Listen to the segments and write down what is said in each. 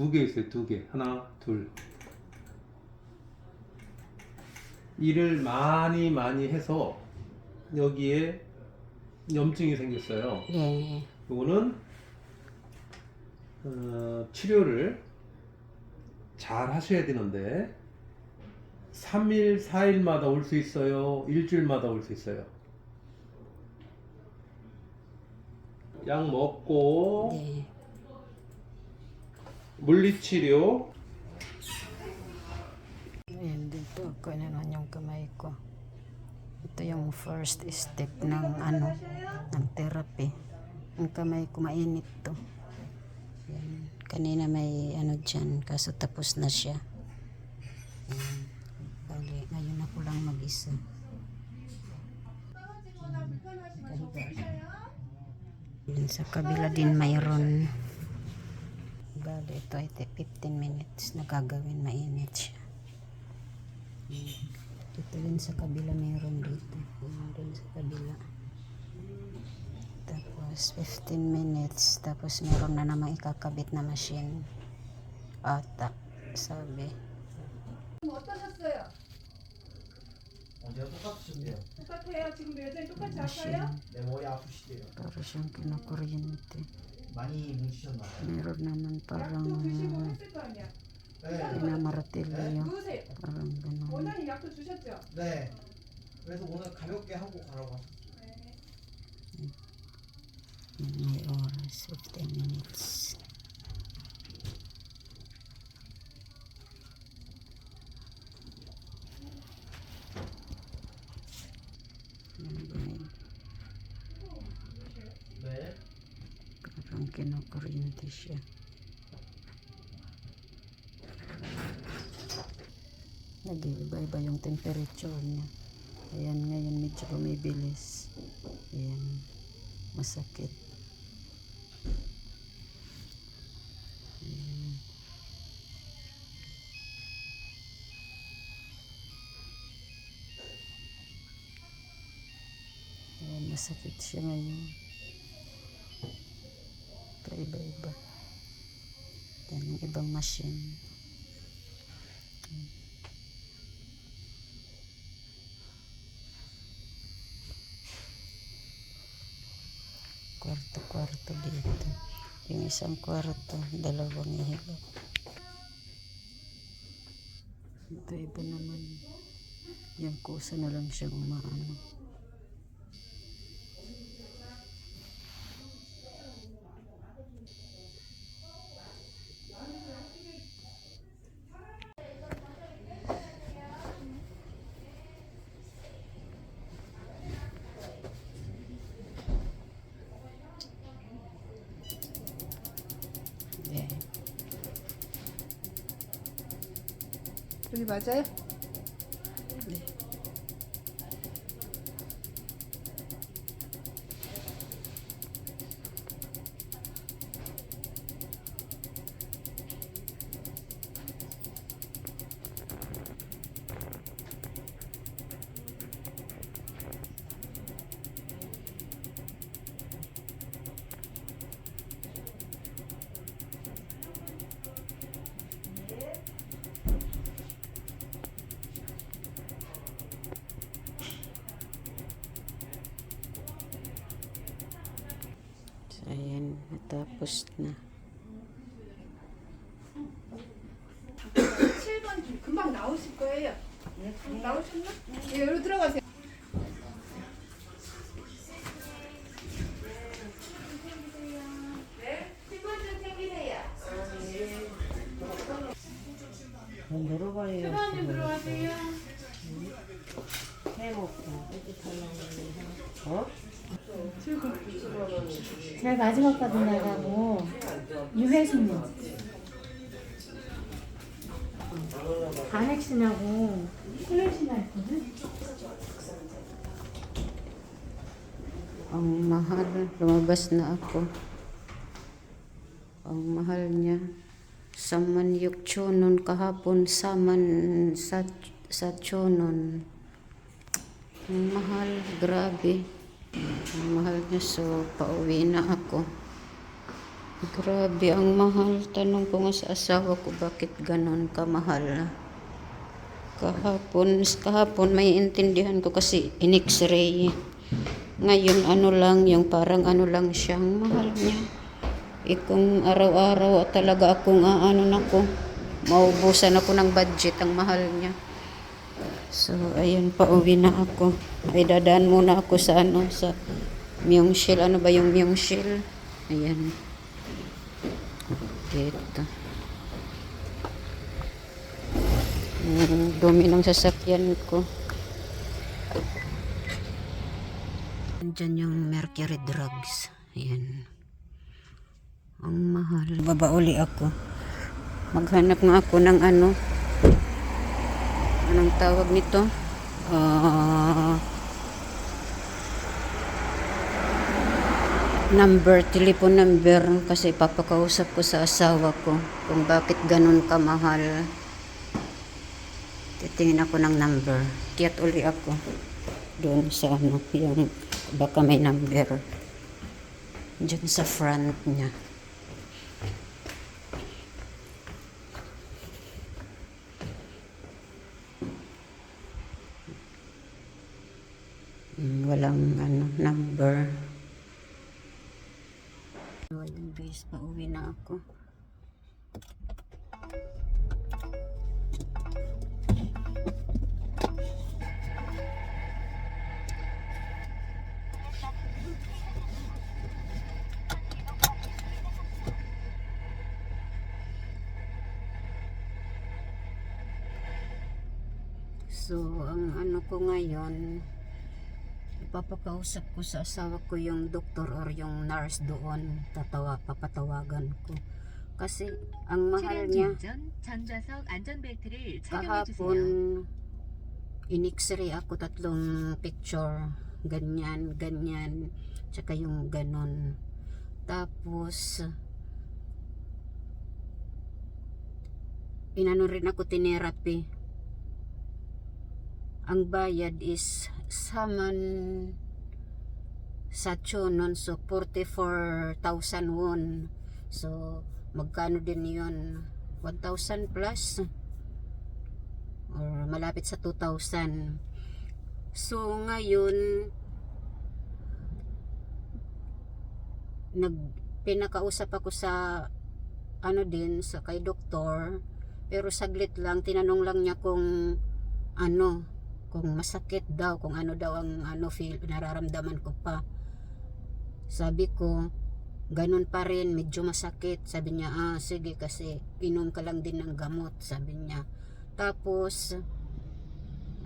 두 개 있어요, 두 개. 하나, 둘. 일을 많이 많이 해서 여기에 염증이 생겼어요. 예. 이거는 어, 치료를 잘 하셔야 되는데 3일, 4일마다 올 수 있어요. 일주일마다 올 수 있어요. 약 먹고 예. 물리치료 Ayan, dito ako naman yung kamay ko. Ito yung first step ng ano, ng therapy. Ang kamay ko mainit to. Ayan. Kanina may ano dyan, kaso tapos na siya. Ayan. Bali, ngayon ako lang mag-isa. Ayan, sa kabila din mayroon. Bali, ito ay 15 minutes na gagawin, mainit siya. Dito din sa kabila meron dito. Ayan din sa kabila. Tapos 15 minutes. Tapos meron na namang ikakabit na machine. Ata. Sabi. 어떠셨어요? 어제가 똑같으신데요. 똑같아요. 지금도 여전히 똑같이 아파요? 내 머리 아프시대요. Para siyang kinukuryente. 많이 뭉치셨나요? Meron naman parang 약도 드시고 했을 거 아니야. 그나마로 때려요. 네. 네 그런 거는 원장님 약도 주셨죠? 네. 그래서 오늘 가볍게 하고 가라고 하셨어요. 네. my hour is 15 minutes. 네. 그런 게 놓고 있는 듯이. Nag-iiba-iba yung temperature niya. Ayan, ngayon medyo bumibilis. Ayan, masakit. Ayan. Masakit siya ngayon. Paiba-iba. Yan yung ibang machine. Kwarto-kwarto dito. Yung isang kwarto, dalawang ihilo. Ito iba naman. Yung kusa na lang siyang umaano. 맞아요? Na. 7번 줄 금방 나오실 거예요. 나오셨나? 예, 여기로 들어가세요. 제가 마지막 받은 날하고 유해수님 간핵신하고 콜레신나 했거든 Ang mahal. Lumabas na ako. Ang mahal niya. Saman yuk chonon kahapon. Saman sa, sa chonon. Ang mahal. Grabe. Ang mahal niya. So, pauwi na ako. Grabe, ang mahal. Tanong ko nga sa asawa ko, bakit ganon kamahal? Kahapon, kahapon may intindihan ko kasi in x-ray. Ngayon, ano lang, yung parang ano lang siyang mahal niya. Eh kung araw-araw talaga akong aano na ko, maubusan ako ng budget, ang mahal niya. So, ayun, pauwi na ako. Ay, dadaan muna ako sa ano, sa Myeongshil. Ano ba yung Myeongshil? Ayan. Dito. Ang dumi ng sasakyan ko. Andyan yung mercury drugs. Ayan. Ang mahal. Baba uli ako. Maghanap nga ako ng ano. Anong tawag nito? Ah... number, telephone number kasi papakausap ko sa asawa ko kung bakit ganun kamahal. Titingin ako ng number. Kiyat uli ako doon sa ano, yung baka may number. Diyan sa front niya. Walang ano, number. Ayun guys, pauwi na ako. So, ang ano ko ngayon, ipapakausap ko sa asawa ko yung doktor or yung nurse doon. Tatawa papatawagan ko. Kasi ang mahal niya. Kahapon in-x-ray ako tatlong picture. Ganyan ganyan. Tsaka yung ganon. Tapos inano rin ako tinerapy ang bayad is saman sa chonon so 44,000 won. So magkano din yon 1,000 plus? Or malapit sa 2,000 so ngayon nag pinakausap ako sa ano din sa kay doktor. Pero saglit lang tinanong lang niya kung ano kung masakit daw kung ano daw ang ano feel nararamdaman ko pa. Sabi ko ganun pa rin medyo masakit. Sabi niya ah sige kasi inom ka lang din ng gamot. Sabi niya. Tapos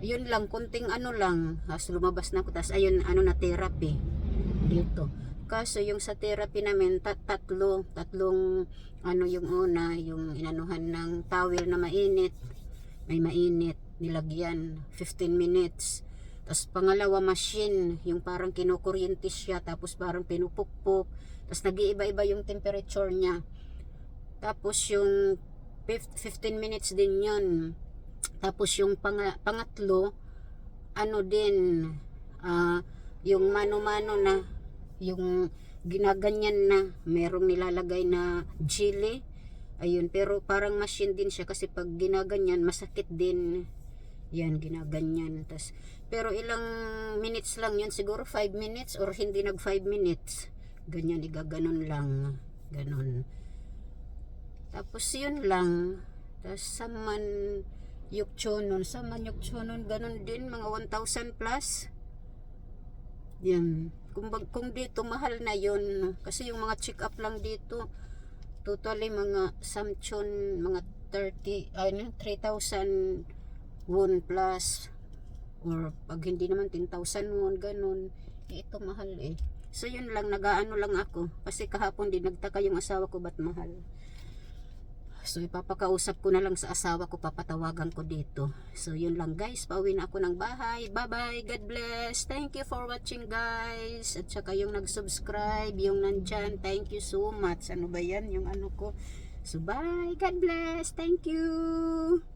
yun lang kunting ano lang has lumabas na ako tapos ayun ano na therapy. Dito. Kaso yung sa therapy namin tat tatlo tatlong ano yung una yung inanuhan ng towel na mainit may mainit nilagyan 15 minutes. Tapos pangalawa machine yung parang kinukuryente siya tapos parang pinupukpok tapos nag-iiba-iba yung temperature niya. Tapos yung fif- 15 minutes din yun. Tapos yung pang- pangatlo ano din ah, yung mano-mano na yung ginaganyan na merong nilalagay na jelly. Ayun pero parang machine din siya kasi pag ginaganyan masakit din yan ginaganyan. Tas pero ilang minutes lang yun siguro 5 minutes or hindi nag 5 minutes. Ganyan igaganon lang. Ganon. Tapos yun lang. Tapos saman yukchonon saman yukchonon ganon din mga 1,000 plus. Yan. Kung, bag- kung dito mahal na yun. Kasi yung mga check up lang dito totally mga samchon mga 30 ano 3,000 won plus or pag hindi naman 10,000 won ganun eh, ito mahal eh so yun lang nagaano lang ako kasi kahapon din nagtaka yung asawa ko ba't mahal So ipapakausap ko na lang sa asawa ko, papatawagan ko dito. So yun lang guys, pauwi na ako ng bahay. Bye bye, God bless. Thank you for watching guys. At saka yung nag-subscribe, yung nandyan, thank you so much. Ano ba yan? Yung ano ko. So bye, God bless. Thank you.